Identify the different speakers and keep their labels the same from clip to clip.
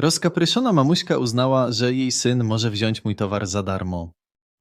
Speaker 1: Rozkapryszona mamuśka uznała, że jej syn może wziąć mój towar za darmo.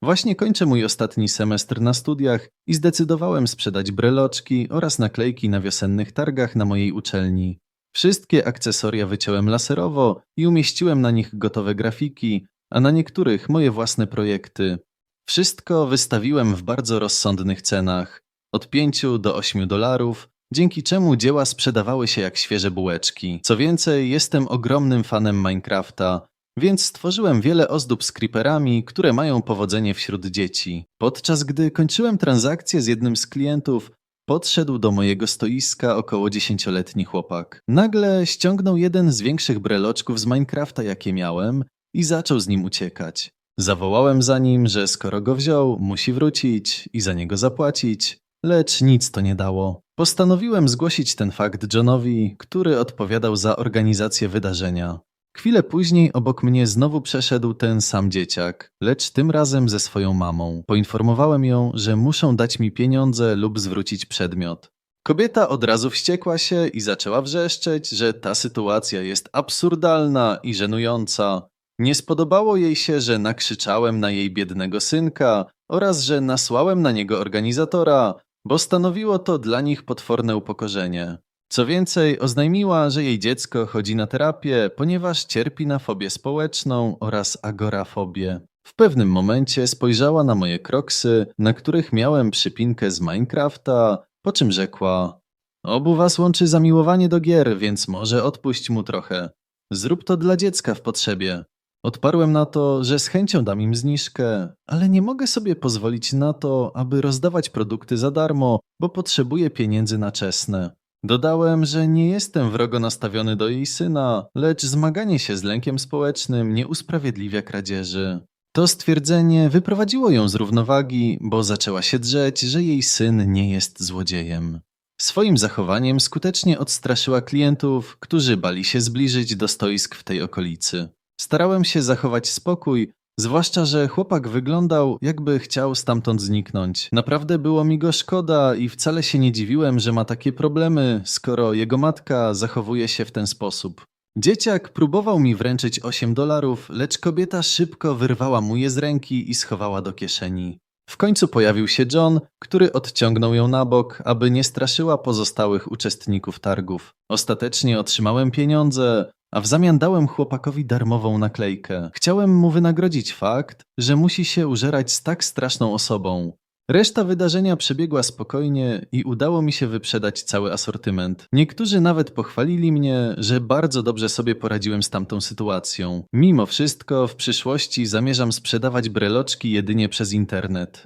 Speaker 1: Właśnie kończę mój ostatni semestr na studiach i zdecydowałem sprzedać breloczki oraz naklejki na wiosennych targach na mojej uczelni. Wszystkie akcesoria wyciąłem laserowo i umieściłem na nich gotowe grafiki, a na niektórych moje własne projekty. Wszystko wystawiłem w bardzo rozsądnych cenach, od 5 do 8 dolarów, dzięki czemu dzieła sprzedawały się jak świeże bułeczki. Co więcej, jestem ogromnym fanem Minecrafta, więc stworzyłem wiele ozdób z creeperami, które mają powodzenie wśród dzieci. Podczas gdy kończyłem transakcję z jednym z klientów, podszedł do mojego stoiska około dziesięcioletni chłopak. Nagle ściągnął jeden z większych breloczków z Minecrafta, jakie miałem, i zaczął z nim uciekać. Zawołałem za nim, że skoro go wziął, musi wrócić i za niego zapłacić, lecz nic to nie dało. Postanowiłem zgłosić ten fakt Johnowi, który odpowiadał za organizację wydarzenia. Chwilę później obok mnie znowu przeszedł ten sam dzieciak, lecz tym razem ze swoją mamą. Poinformowałem ją, że muszą dać mi pieniądze lub zwrócić przedmiot. Kobieta od razu wściekła się i zaczęła wrzeszczeć, że ta sytuacja jest absurdalna i żenująca. Nie spodobało jej się, że nakrzyczałem na jej biednego synka oraz że nasłałem na niego organizatora, bo stanowiło to dla nich potworne upokorzenie. Co więcej, oznajmiła, że jej dziecko chodzi na terapię, ponieważ cierpi na fobię społeczną oraz agorafobię. W pewnym momencie spojrzała na moje kroksy, na których miałem przypinkę z Minecrafta, po czym rzekła: Obu was łączy zamiłowanie do gier, więc może odpuść mu trochę. Zrób to dla dziecka w potrzebie. Odparłem na to, że z chęcią dam im zniżkę, ale nie mogę sobie pozwolić na to, aby rozdawać produkty za darmo, bo potrzebuję pieniędzy na czesne. Dodałem, że nie jestem wrogo nastawiony do jej syna, lecz zmaganie się z lękiem społecznym nie usprawiedliwia kradzieży. To stwierdzenie wyprowadziło ją z równowagi, bo zaczęła się drzeć, że jej syn nie jest złodziejem. Swoim zachowaniem skutecznie odstraszyła klientów, którzy bali się zbliżyć do stoisk w tej okolicy. Starałem się zachować spokój, zwłaszcza, że chłopak wyglądał, jakby chciał stamtąd zniknąć. Naprawdę było mi go szkoda i wcale się nie dziwiłem, że ma takie problemy, skoro jego matka zachowuje się w ten sposób. Dzieciak próbował mi wręczyć 8 dolarów, lecz kobieta szybko wyrwała mu je z ręki i schowała do kieszeni. W końcu pojawił się John, który odciągnął ją na bok, aby nie straszyła pozostałych uczestników targów. Ostatecznie otrzymałem pieniądze, a w zamian dałem chłopakowi darmową naklejkę. Chciałem mu wynagrodzić fakt, że musi się użerać z tak straszną osobą. Reszta wydarzenia przebiegła spokojnie i udało mi się wyprzedać cały asortyment. Niektórzy nawet pochwalili mnie, że bardzo dobrze sobie poradziłem z tamtą sytuacją. Mimo wszystko, w przyszłości zamierzam sprzedawać breloczki jedynie przez internet.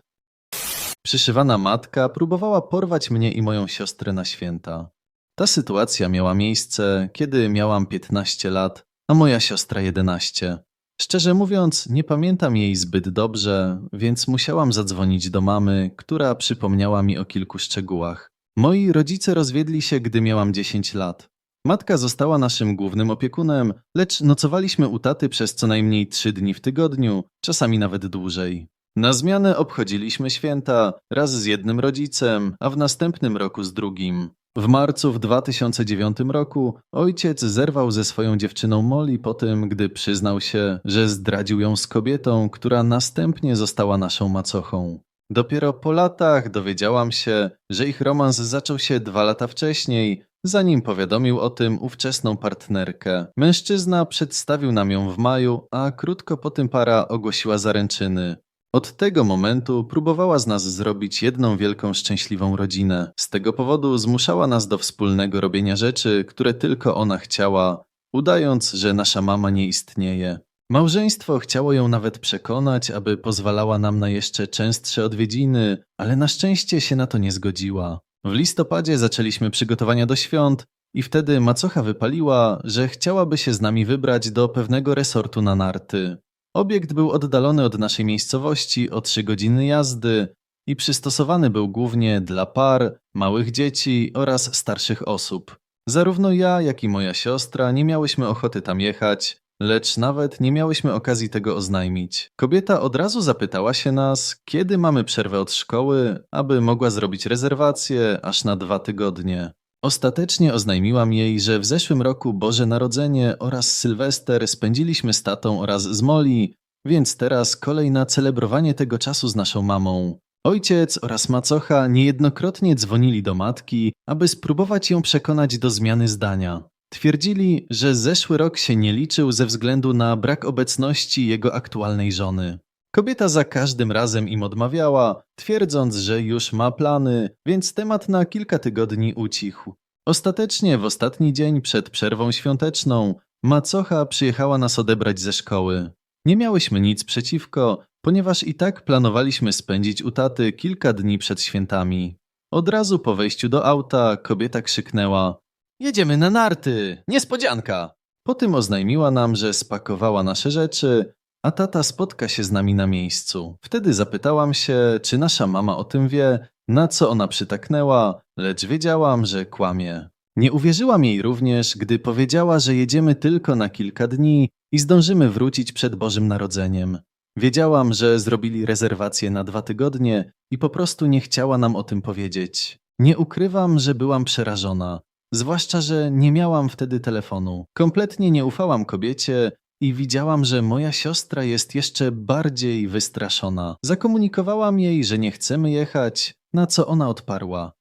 Speaker 1: Przyszywana matka próbowała porwać mnie i moją siostrę na święta. Ta sytuacja miała miejsce, kiedy miałam 15 lat, a moja siostra 11. Szczerze mówiąc, nie pamiętam jej zbyt dobrze, więc musiałam zadzwonić do mamy, która przypomniała mi o kilku szczegółach. Moi rodzice rozwiedli się, gdy miałam 10 lat. Matka została naszym głównym opiekunem, lecz nocowaliśmy u taty przez co najmniej 3 dni w tygodniu, czasami nawet dłużej. Na zmianę obchodziliśmy święta, raz z jednym rodzicem, a w następnym roku z drugim. W marcu w 2009 roku ojciec zerwał ze swoją dziewczyną Molly po tym, gdy przyznał się, że zdradził ją z kobietą, która następnie została naszą macochą. Dopiero po latach dowiedziałam się, że ich romans zaczął się dwa lata wcześniej, zanim powiadomił o tym ówczesną partnerkę. Mężczyzna przedstawił nam ją w maju, a krótko po tym para ogłosiła zaręczyny. Od tego momentu próbowała z nas zrobić jedną wielką szczęśliwą rodzinę. Z tego powodu zmuszała nas do wspólnego robienia rzeczy, które tylko ona chciała, udając, że nasza mama nie istnieje. Małżeństwo chciało ją nawet przekonać, aby pozwalała nam na jeszcze częstsze odwiedziny, ale na szczęście się na to nie zgodziła. W listopadzie zaczęliśmy przygotowania do świąt i wtedy macocha wypaliła, że chciałaby się z nami wybrać do pewnego resortu na narty. Obiekt był oddalony od naszej miejscowości o 3 godziny jazdy i przystosowany był głównie dla par, małych dzieci oraz starszych osób. Zarówno ja, jak i moja siostra nie miałyśmy ochoty tam jechać, lecz nawet nie miałyśmy okazji tego oznajmić. Kobieta od razu zapytała się nas, kiedy mamy przerwę od szkoły, aby mogła zrobić rezerwację aż na dwa tygodnie. Ostatecznie oznajmiłam jej, że w zeszłym roku Boże Narodzenie oraz Sylwester spędziliśmy z tatą oraz z Molly, więc teraz kolej na celebrowanie tego czasu z naszą mamą. Ojciec oraz macocha niejednokrotnie dzwonili do matki, aby spróbować ją przekonać do zmiany zdania. Twierdzili, że zeszły rok się nie liczył ze względu na brak obecności jego aktualnej żony. Kobieta za każdym razem im odmawiała, twierdząc, że już ma plany, więc temat na kilka tygodni ucichł. Ostatecznie w ostatni dzień przed przerwą świąteczną macocha przyjechała nas odebrać ze szkoły. Nie miałyśmy nic przeciwko, ponieważ i tak planowaliśmy spędzić u taty kilka dni przed świętami. Od razu po wejściu do auta kobieta krzyknęła: Jedziemy na narty! Niespodzianka! Po tym oznajmiła nam, że spakowała nasze rzeczy, a tata spotka się z nami na miejscu. Wtedy zapytałam się, czy nasza mama o tym wie, na co ona przytaknęła, lecz wiedziałam, że kłamie. Nie uwierzyłam jej również, gdy powiedziała, że jedziemy tylko na kilka dni i zdążymy wrócić przed Bożym Narodzeniem. Wiedziałam, że zrobili rezerwację na dwa tygodnie i po prostu nie chciała nam o tym powiedzieć. Nie ukrywam, że byłam przerażona. Zwłaszcza, że nie miałam wtedy telefonu. Kompletnie nie ufałam kobiecie i widziałam, że moja siostra jest jeszcze bardziej wystraszona. Zakomunikowałam jej, że nie chcemy jechać, na co ona odparła.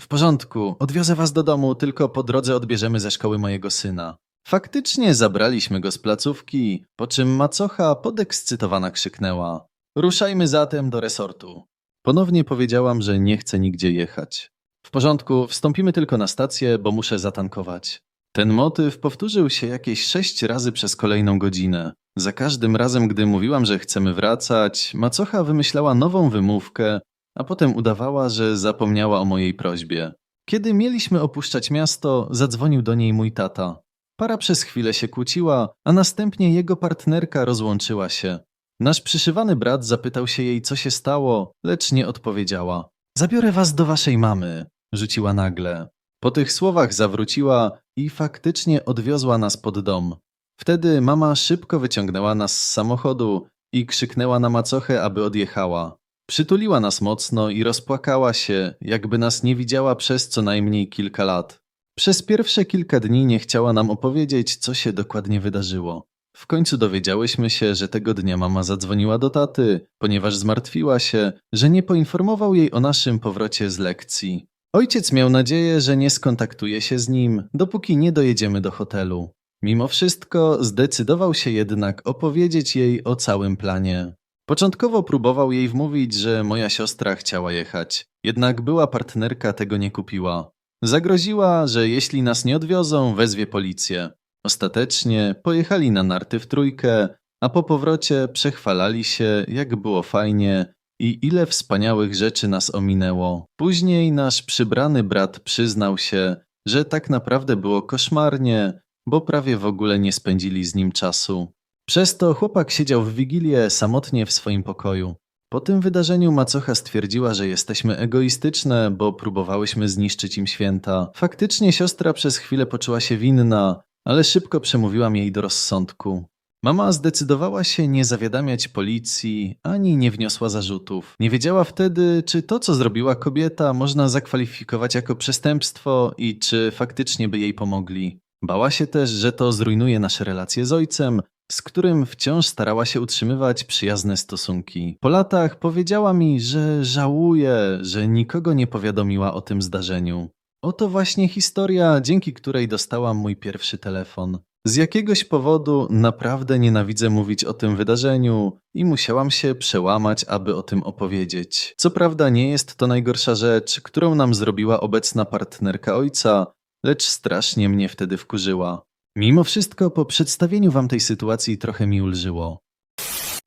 Speaker 1: W porządku, odwiozę was do domu, tylko po drodze odbierzemy ze szkoły mojego syna. Faktycznie zabraliśmy go z placówki, po czym macocha podekscytowana krzyknęła. Ruszajmy zatem do resortu. Ponownie powiedziałam, że nie chcę nigdzie jechać. W porządku, wstąpimy tylko na stację, bo muszę zatankować. Ten motyw powtórzył się jakieś sześć razy przez kolejną godzinę. Za każdym razem, gdy mówiłam, że chcemy wracać, macocha wymyślała nową wymówkę, a potem udawała, że zapomniała o mojej prośbie. Kiedy mieliśmy opuszczać miasto, zadzwonił do niej mój tata. Para przez chwilę się kłóciła, a następnie jego partnerka rozłączyła się. Nasz przyszywany brat zapytał się jej, co się stało, lecz nie odpowiedziała. Zabiorę was do waszej mamy, rzuciła nagle. Po tych słowach zawróciła i faktycznie odwiozła nas pod dom. Wtedy mama szybko wyciągnęła nas z samochodu i krzyknęła na macochę, aby odjechała. Przytuliła nas mocno i rozpłakała się, jakby nas nie widziała przez co najmniej kilka lat. Przez pierwsze kilka dni nie chciała nam opowiedzieć, co się dokładnie wydarzyło. W końcu dowiedziałyśmy się, że tego dnia mama zadzwoniła do taty, ponieważ zmartwiła się, że nie poinformował jej o naszym powrocie z lekcji. Ojciec miał nadzieję, że nie skontaktuje się z nim, dopóki nie dojedziemy do hotelu. Mimo wszystko zdecydował się jednak opowiedzieć jej o całym planie. Początkowo próbował jej wmówić, że moja siostra chciała jechać, jednak była partnerka tego nie kupiła. Zagroziła, że jeśli nas nie odwiozą, wezwie policję. Ostatecznie pojechali na narty w trójkę, a po powrocie przechwalali się, jak było fajnie i ile wspaniałych rzeczy nas ominęło. Później nasz przybrany brat przyznał się, że tak naprawdę było koszmarnie, bo prawie w ogóle nie spędzili z nim czasu. Przez to chłopak siedział w wigilię samotnie w swoim pokoju. Po tym wydarzeniu macocha stwierdziła, że jesteśmy egoistyczne, bo próbowałyśmy zniszczyć im święta. Faktycznie siostra przez chwilę poczuła się winna, ale szybko przemówiłam jej do rozsądku. Mama zdecydowała się nie zawiadamiać policji, ani nie wniosła zarzutów. Nie wiedziała wtedy, czy to, co zrobiła kobieta, można zakwalifikować jako przestępstwo i czy faktycznie by jej pomogli. Bała się też, że to zrujnuje nasze relacje z ojcem, z którym wciąż starała się utrzymywać przyjazne stosunki. Po latach powiedziała mi, że żałuje, że nikogo nie powiadomiła o tym zdarzeniu. Oto właśnie historia, dzięki której dostałam mój pierwszy telefon. Z jakiegoś powodu naprawdę nienawidzę mówić o tym wydarzeniu i musiałam się przełamać, aby o tym opowiedzieć. Co prawda nie jest to najgorsza rzecz, którą nam zrobiła obecna partnerka ojca, lecz strasznie mnie wtedy wkurzyła. Mimo wszystko po przedstawieniu wam tej sytuacji trochę mi ulżyło.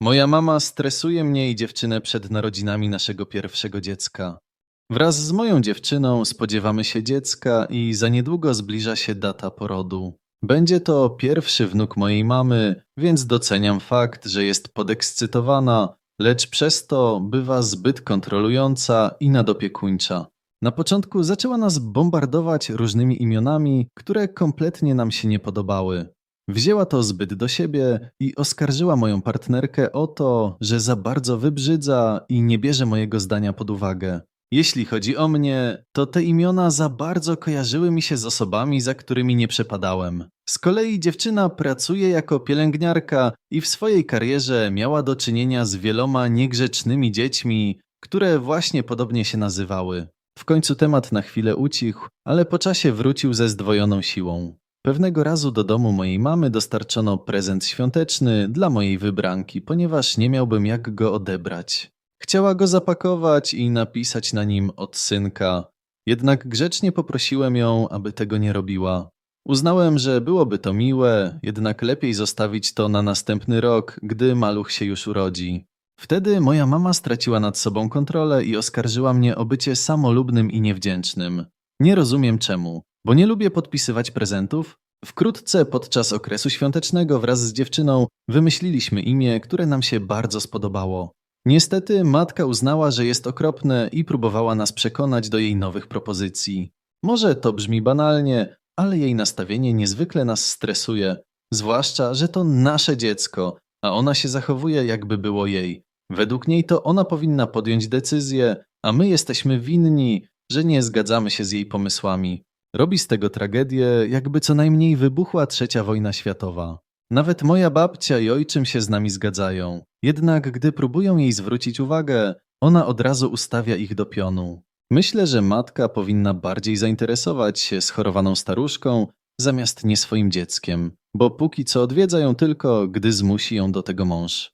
Speaker 1: Moja mama stresuje mnie i dziewczynę przed narodzinami naszego pierwszego dziecka. Wraz z moją dziewczyną spodziewamy się dziecka i za niedługo zbliża się data porodu. Będzie to pierwszy wnuk mojej mamy, więc doceniam fakt, że jest podekscytowana, lecz przez to bywa zbyt kontrolująca i nadopiekuńcza. Na początku zaczęła nas bombardować różnymi imionami, które kompletnie nam się nie podobały. Wzięła to zbyt do siebie i oskarżyła moją partnerkę o to, że za bardzo wybrzydza i nie bierze mojego zdania pod uwagę. Jeśli chodzi o mnie, to te imiona za bardzo kojarzyły mi się z osobami, za którymi nie przepadałem. Z kolei dziewczyna pracuje jako pielęgniarka i w swojej karierze miała do czynienia z wieloma niegrzecznymi dziećmi, które właśnie podobnie się nazywały. W końcu temat na chwilę ucichł, ale po czasie wrócił ze zdwojoną siłą. Pewnego razu do domu mojej mamy dostarczono prezent świąteczny dla mojej wybranki, ponieważ nie miałbym jak go odebrać. Chciała go zapakować i napisać na nim od synka, jednak grzecznie poprosiłem ją, aby tego nie robiła. Uznałem, że byłoby to miłe, jednak lepiej zostawić to na następny rok, gdy maluch się już urodzi. Wtedy moja mama straciła nad sobą kontrolę i oskarżyła mnie o bycie samolubnym i niewdzięcznym. Nie rozumiem czemu, bo nie lubię podpisywać prezentów? Wkrótce podczas okresu świątecznego wraz z dziewczyną wymyśliliśmy imię, które nam się bardzo spodobało. Niestety matka uznała, że jest okropne i próbowała nas przekonać do jej nowych propozycji. Może to brzmi banalnie, ale jej nastawienie niezwykle nas stresuje, zwłaszcza, że to nasze dziecko, a ona się zachowuje jakby było jej. Według niej to ona powinna podjąć decyzję, a my jesteśmy winni, że nie zgadzamy się z jej pomysłami. Robi z tego tragedię, jakby co najmniej wybuchła trzecia wojna światowa. Nawet moja babcia i ojczym się z nami zgadzają. Jednak gdy próbują jej zwrócić uwagę, ona od razu ustawia ich do pionu. Myślę, że matka powinna bardziej zainteresować się schorowaną staruszką zamiast nie swoim dzieckiem, bo póki co odwiedza ją tylko, gdy zmusi ją do tego mąż.